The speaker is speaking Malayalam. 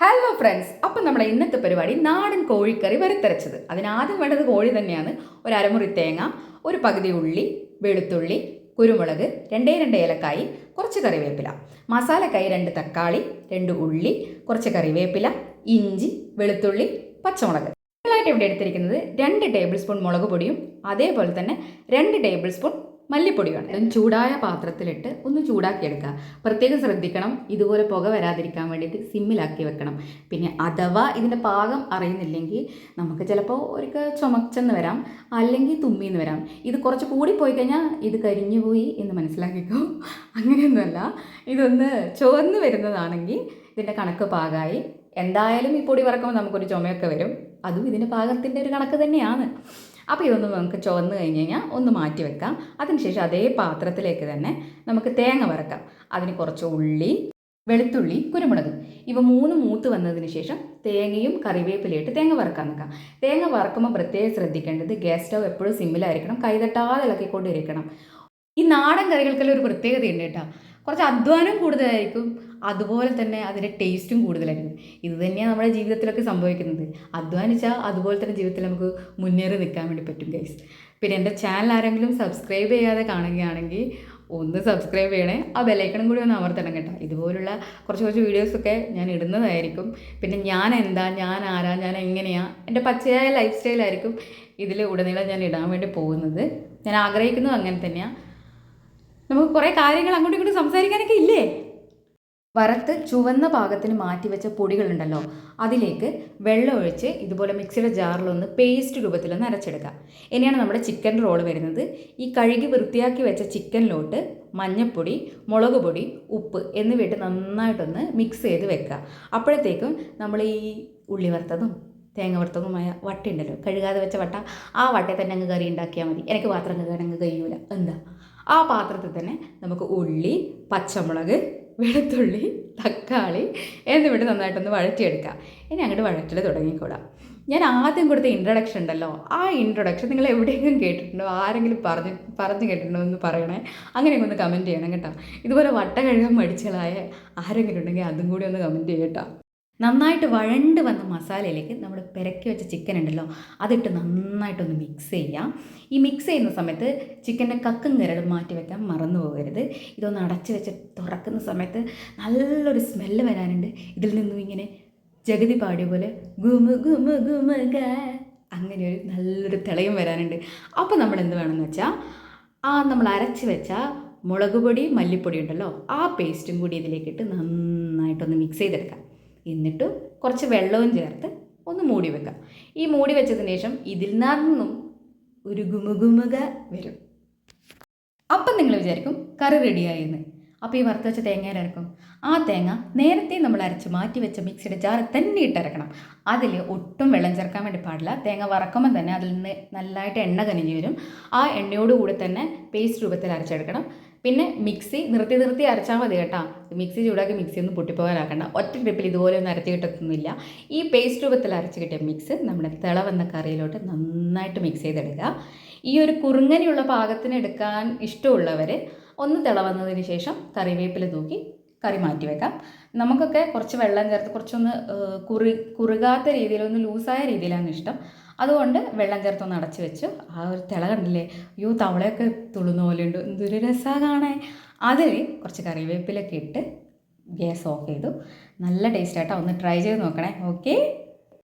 ഹലോ ഫ്രണ്ട്സ് അപ്പം നമ്മുടെ ഇന്നത്തെ പരിപാടി നാടൻ കോഴിക്കറി വരത്തരച്ചത് അതിനാദ്യം വേണ്ടത് കോഴി തന്നെയാണ്. ഒരു അരമുറി തേങ്ങ ഒരു പകുതി ഉള്ളി വെളുത്തുള്ളി കുരുമുളക് രണ്ടേ രണ്ട് ഏലക്കായി കുറച്ച് കറിവേപ്പില. മസാലക്കായി രണ്ട് തക്കാളി രണ്ട് ഉള്ളി കുറച്ച് കറിവേപ്പില ഇഞ്ചി വെളുത്തുള്ളി പച്ചമുളക്. ഇവിടെ എടുത്തിരിക്കുന്നത് രണ്ട് ടേബിൾ സ്പൂൺ മുളക് പൊടിയും അതേപോലെ തന്നെ രണ്ട് ടേബിൾ സ്പൂൺ മല്ലിപ്പൊടിയാണ് ഇതും ചൂടായ പാത്രത്തിലിട്ട് ഒന്ന് ചൂടാക്കി എടുക്കുക പ്രത്യേകം ശ്രദ്ധിക്കണം. ഇതുപോലെ പുക വരാതിരിക്കാൻ വേണ്ടിയിട്ട് സിമ്മിലാക്കി വെക്കണം. പിന്നെ അഥവാ ഇതിന്റെ പാകം അറിയുന്നില്ലെങ്കിൽ നമുക്ക് ചിലപ്പോൾ ഒരു ചുമച്ചെന്ന് വരാം. അല്ലെങ്കിൽ തുമ്മിന്ന് വരാം. ഇത് കുറച്ച് കൂടി പോയി കഴിഞ്ഞാൽ ഇത് കരിഞ്ഞു പോയി എന്ന് മനസ്സിലാക്കിക്കോ. അങ്ങനെയൊന്നുമല്ല. ഇതൊന്ന് ചുവന്ന് വരുന്നതാണെങ്കിൽ ഇതിന്റെ കണക്ക് പാകമായി എന്തായാലും ഈ പൊടി വറക്കുമ്പോൾ നമുക്കൊരു ചുമയൊക്കെ വരും. അതും ഇതിന്റെ പാകത്തിന്റെ ഒരു കണക്ക് തന്നെയാണ്. അപ്പോൾ ഇതൊന്ന് നമുക്ക് ചുവന്ന് കഴിഞ്ഞ് കഴിഞ്ഞാൽ ഒന്ന് മാറ്റി വെക്കാം. അതിനുശേഷം അതേ പാത്രത്തിലേക്ക് തന്നെ നമുക്ക് തേങ്ങ വറക്കാം. അതിന് കുറച്ച് ഉള്ളി വെളുത്തുള്ളി കുരുമുളക്. ഇവ മൂന്ന് മൂത്ത് വന്നതിന് ശേഷം തേങ്ങയും കറിവേപ്പിലയിട്ട് തേങ്ങ വറക്കാൻ നിൽക്കാം തേങ്ങ വറക്കുമ്പോൾ പ്രത്യേകം ശ്രദ്ധിക്കേണ്ടത് ഗ്യാസ് സ്റ്റവ് എപ്പോഴും സിമ്മിലായിരിക്കണം കൈതട്ടാതെ ഇളക്കിക്കൊണ്ടിരിക്കണം. ഈ നാടൻ കറികൾക്കെല്ലാം ഒരു പ്രത്യേകതയുണ്ട് കേട്ടോ. കുറച്ച് അധ്വാനം കൂടുതലായിരിക്കും. അതുപോലെ തന്നെ അതിന്റെ ടേസ്റ്റും കൂടുതലായിരിക്കും. ഇത് തന്നെയാണ് നമ്മുടെ ജീവിതത്തിലൊക്കെ സംഭവിക്കുന്നത്. അധ്വാനിച്ചാൽ അതുപോലെ തന്നെ ജീവിതത്തിൽ നമുക്ക് മുന്നേറി നിൽക്കാൻ വേണ്ടി പറ്റും ഗൈസ് പിന്നെ എന്റെ ചാനൽ ആരെങ്കിലും സബ്സ്ക്രൈബ് ചെയ്യാതെ കാണുകയാണെങ്കിൽ ഒന്ന് സബ്സ്ക്രൈബ് ചെയ്യണേ. ആ ബെലൈക്കണും കൂടി ഒന്ന് അമർത്തണം കേട്ടോ. ഇതുപോലുള്ള കുറച്ച് കുറച്ച് വീഡിയോസൊക്കെ ഞാൻ ഇടുന്നതായിരിക്കും. പിന്നെ ഞാൻ എന്താ ഞാൻ ആരാ ഞാൻ എങ്ങനെയാണ് എന്റെ പച്ചയായ ലൈഫ് സ്റ്റൈലായിരിക്കും ഇതിൽ ഉടനീളം ഞാൻ ഇടാൻ വേണ്ടി പോകുന്നത്. ഞാൻ ആഗ്രഹിക്കുന്നതും അങ്ങനെ തന്നെയാണ് നമുക്ക് കുറേ കാര്യങ്ങൾ അങ്ങോട്ടും ഇങ്ങോട്ടും സംസാരിക്കാനൊക്കെ ഇല്ലേ? വറുത്ത് ചുവന്ന പാകത്തിന് മാറ്റി വെച്ച പൊടികളുണ്ടല്ലോ അതിലേക്ക് വെള്ളം ഒഴിച്ച് ഇതുപോലെ മിക്സിയുടെ ജാറിലൊന്ന് പേസ്റ്റ് രൂപത്തിലൊന്ന് അരച്ചെടുക്കുക. ഇനിയാണ് നമ്മുടെ ചിക്കൻ റോൾ വരുന്നത്. ഈ കഴുകി വൃത്തിയാക്കി വെച്ച ചിക്കനിലോട്ട് മഞ്ഞൾപ്പൊടി മുളക് പൊടി ഉപ്പ് എന്നിവയിട്ട് നന്നായിട്ടൊന്ന് മിക്സ് ചെയ്ത് വെക്കുക. അപ്പോഴത്തേക്കും നമ്മൾ ഈ ഉള്ളി വറുത്തതും തേങ്ങ വറുത്തതുമായ വട്ടയുണ്ടല്ലോ കഴുകാതെ വെച്ച വട്ട ആ വട്ടയെ തന്നെ അങ്ങ് കറി ഉണ്ടാക്കിയാൽ മതി. എനിക്ക് പാത്രം അങ്ങ് കഴിയൂല. എന്താ? ആ പാത്രത്തിൽ തന്നെ നമുക്ക് ഉള്ളി പച്ചമുളക് വെളുത്തുള്ളി തക്കാളി എന്നിവിടെ നന്നായിട്ടൊന്ന് വഴറ്റിയെടുക്കുക ഇനി അങ്ങോട്ട് വഴറ്റൽ തുടങ്ങിക്കൂടാം. ഞാൻ ആദ്യം കൊടുത്ത ഇൻട്രൊഡക്ഷൻ ഉണ്ടല്ലോ ആ ഇൻട്രൊഡക്ഷൻ നിങ്ങൾ എവിടെയെങ്കിലും കേട്ടിട്ടുണ്ടോ? ആരെങ്കിലും പറഞ്ഞ് പറഞ്ഞു കേട്ടിട്ടുണ്ടോ എന്ന് പറയണേ? അങ്ങനെയൊക്കെ ഒന്ന് കമന്റ് ചെയ്യണം കേട്ടോ. ഇതുപോലെ വട്ട കഴുകാൻ മടിച്ചളായ ആരെങ്കിലും ഉണ്ടെങ്കിൽ അതും കൂടി ഒന്ന് കമന്റ് ചെയ്യട്ടോ നന്നായിട്ട് വഴണ്ട് വന്ന മസാലയിലേക്ക് നമ്മൾ പെരക്കി വെച്ച ചിക്കൻ ഉണ്ടല്ലോ അതിട്ട് നന്നായിട്ടൊന്ന് മിക്സ് ചെയ്യാം. ഈ മിക്സ് ചെയ്യുന്ന സമയത്ത് ചിക്കന്റെ കക്കും കരടും മാറ്റി വെക്കാൻ മറന്നു പോകരുത്. ഇതൊന്ന് അടച്ചു വെച്ച് തുറക്കുന്ന സമയത്ത് നല്ലൊരു സ്മെല്ല് വരാനുണ്ട്. ഇതിൽ നിന്നും ഇങ്ങനെ ജഗതി പാടിയ പോലെ ഗുമ ഗുമ ഗുമ അങ്ങനെ ഒരു നല്ലൊരു തിളയും വരാനുണ്ട്. അപ്പോൾ നമ്മൾ എന്ത് വേണമെന്ന് വെച്ചാൽ ആ നമ്മൾ അരച്ച് വെച്ച മുളക് പൊടി മല്ലിപ്പൊടി ഉണ്ടല്ലോ ആ പേസ്റ്റും കൂടി ഇതിലേക്കിട്ട് നന്നായിട്ടൊന്ന് മിക്സ് ചെയ്തെടുക്കാം. എന്നിട്ട് കുറച്ച് വെള്ളവും ചേർത്ത് ഒന്ന് മൂടി വെക്കാം. ഈ മൂടി വെച്ചതിന് ശേഷം ഇതിൽ നിന്നും ഒരു ഗുമുഗുമുക വരും. അപ്പം നിങ്ങൾ വിചാരിക്കും കറി റെഡിയായെന്ന് അപ്പോൾ ഈ വറുത്ത് വെച്ച തേങ്ങ ആ തേങ്ങ നേരത്തെ നമ്മൾ അരച്ച് മാറ്റി വെച്ച മിക്സിയുടെ ജാറ് തന്നെ ഇട്ടരക്കണം അതിൽ ഒട്ടും വെള്ളം ചേർക്കാൻ വേണ്ടി പാടില്ല. തേങ്ങ വറക്കുമ്പോൾ തന്നെ അതിൽ നിന്ന് നല്ലതായിട്ട് എണ്ണ കനിഞ്ഞ് വരും. ആ എണ്ണയോടുകൂടി തന്നെ പേസ്റ്റ് രൂപത്തിൽ അരച്ചെടുക്കണം. പിന്നെ മിക്സി നിർത്തി നിർത്തി അരച്ചാൽ മതി കേട്ടോ. മിക്സി ചൂടാക്കി മിക്സി ഒന്നും പൊട്ടിപ്പോകാനാക്കണ്ട. ഒറ്റ ട്രിപ്പിൽ ഇതുപോലെ ഒന്നും അരച്ച് കിട്ടത്തൊന്നുമില്ല. ഈ പേസ്റ്റ് രൂപത്തിൽ അരച്ച് കിട്ടിയ മിക്സ് നമ്മുടെ തിളവെന്ന കറിയിലോട്ട് നന്നായിട്ട് മിക്സ് ചെയ്തെടുക്കുക. ഈ ഒരു കുറുങ്ങനെയുള്ള പാകത്തിന് എടുക്കാൻ ഇഷ്ടമുള്ളവർ ഒന്ന് തിളവന്നതിന് ശേഷം കറിവേപ്പില തൂക്കി കറി മാറ്റി വെക്കാം. നമുക്കൊക്കെ കുറച്ച് വെള്ളം ചേർത്ത് കുറച്ചൊന്ന് കുറി കുറുകാത്ത രീതിയിൽ ഒന്ന് ലൂസായ രീതിയിലാണ് ഇഷ്ടം. അതുകൊണ്ട് വെള്ളം ചേർത്തൊന്ന് അടച്ച് വെച്ചു. ആ ഒരു തിള കണ്ടില്ലേ? അയ്യോ തവളയൊക്കെ തുളുന്ന പോലെ ഉണ്ട്. എന്തൊരു രസമാണ് കാണാൻ. അതിൽ കുറച്ച് കറിവേപ്പിലൊക്കെ ഇട്ട് ഗ്യാസ് ഓഫ് ചെയ്തു. നല്ല ടേസ്റ്റ് ഒന്ന് ട്രൈ ചെയ്ത് നോക്കണേ. ഓക്കെ?